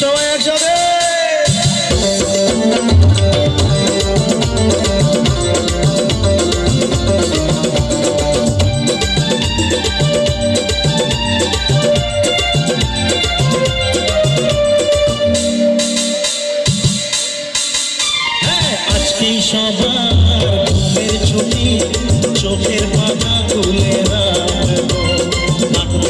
সবাই একসাথে। আজকে সবার ঘুমের ছুটি চোখের পাতা তুলে রাখব।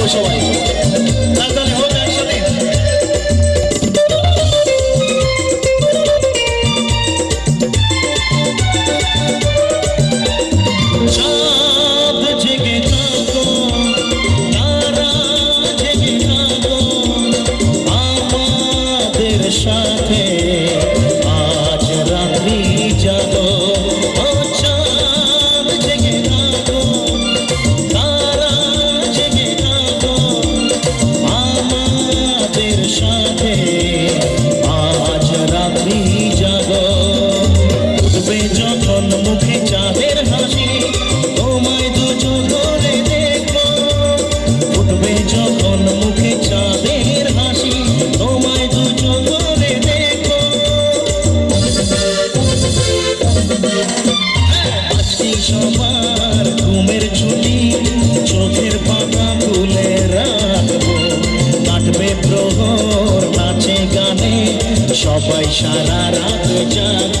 জাগবো সবাই। তাহলে হোক একসাথে। সাথে। সবার ঘুমের ছুটি চোখের পাতা তুলে রাখব। কাটবে প্রহর নাচে সবাই সারা রাত যাব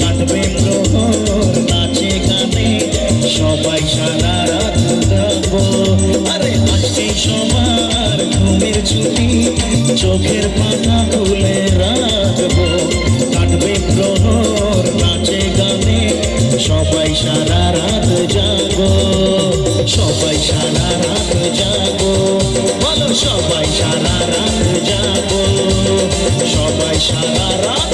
কাটবে প্রহর, নাচে গানে, সবাই সারা রাত চোখের পাতা রাখব কাটবে প্রহর, নাচে গানে, সবাই সারা রাত সবাই সারা রাত বলো, সবাই সারা রাত সবাই সারা রাত।